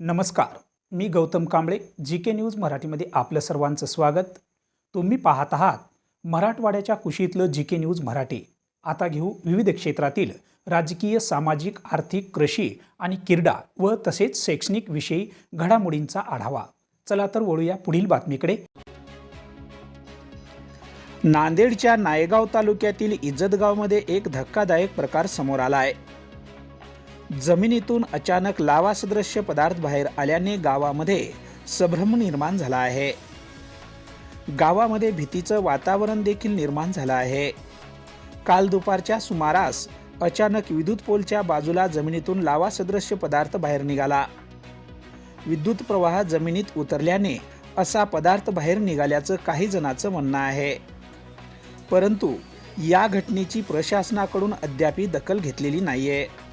नमस्कार. मी Gautam Kamble G K news मराठीमध्ये आपलं सर्वांचं स्वागत. तुम्ही पाहत आहात मराठवाड्याच्या कुशीतलं जी के न्यूज मराठी. आता घेऊ विविध क्षेत्रातील राजकीय सामाजिक आर्थिक कृषी आणि क्रीडा व तसेच शैक्षणिक विषयी घडामोडींचा आढावा. चला तर वळूया पुढील बातमीकडे. नांदेडच्या नायगाव तालुक्यातील इज्जतगावमध्ये एक धक्कादायक प्रकार समोर आला आहे जमिनीतून अचानक लावा सदृश्य पदार्थ बाहेर आल्याने गावामध्ये संभ्रम निर्माण झाला आहे. गावामध्ये भीतीचं वातावरण देखील निर्माण झालं आहे. काल दुपारच्या सुमारास अचानक विद्युत पोलच्या बाजूला जमिनीतून लावा सदृश्य पदार्थ बाहेर निघाला. विद्युत प्रवाह जमिनीत उतरल्याने असा पदार्थ बाहेर निघाल्याचं काही जणांचं म्हणणं आहे. परंतु या घटनेची प्रशासनाकडून अद्याप दखल घेतलेली नाहीये.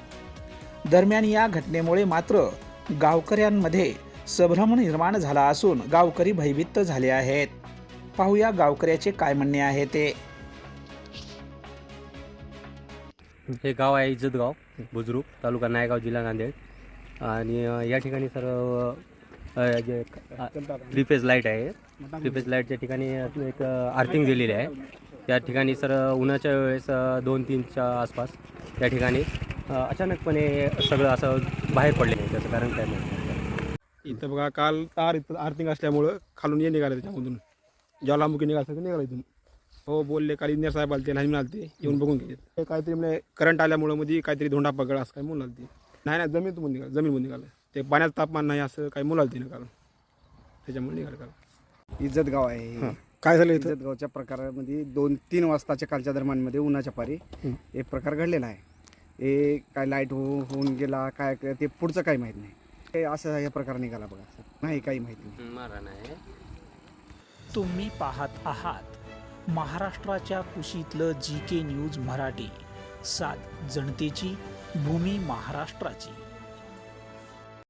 दरम्यान या घटनेमुळे मात्र गावकऱ्यांमध्ये संभ्रम निर्माण झाला असून गावकरी भयभीत झाले आहेत. पाहूया गावकऱ्याचे काय म्हणणे आहे ते. हे गाव आहे इज्जतगाव बुजरूक तालुका नायगाव जिल्हा नांदेड. आणि या ठिकाणी सर जे थ्री फेज लाइट आहे थ्री फेज लाईटच्या ठिकाणी एक आर्थिंग दिलेली आहे. त्या ठिकाणी सर उन्हाच्या वेळेस दोन तीनच्या आसपास त्या ठिकाणी अचानकपणे सगळं असं बाहेर पडले नाही त्याचं कारण काय नाही. इथं बघा काल तार इथं आर्थिंग असल्यामुळं खालून ये निघालं त्याच्यामधून. ज्वालामुखी निघालं निघालं इथून. हो बोलले काल इंजिनियर साहेब आलते नाही म्हणालते येऊन बघून घ्यायचे. ते काहीतरी म्हणजे करंट आल्यामुळं मध्ये काहीतरी धोंडा पकड असं काय म्हणून आलते नाही नाही जमीन निघालं जमीन निघालं. ते पाण्याचं तापमान नाही असं काही मुलालते ना काल. त्याच्यामुळे निघालं काल. इज्जत गाव आहे. काय झालं इथं? इज्जत गावच्या प्रकारामध्ये दोन तीन वाजताच्या कालच्या दरम्यानमध्ये उन्हाच्या पारी एक प्रकार घडलेला आहे. हे काय लाइट हो होऊन गेला काय काय ते पुढचं काही माहीत नाही. हे असं हे प्रकार निघाला बघा नाही काही माहिती नाही. मारा नाही तुम्ही पाहत आहात महाराष्ट्राच्या कुशीतलं जी के न्यूज मराठी. सात जनतेची भूमी महाराष्ट्राची.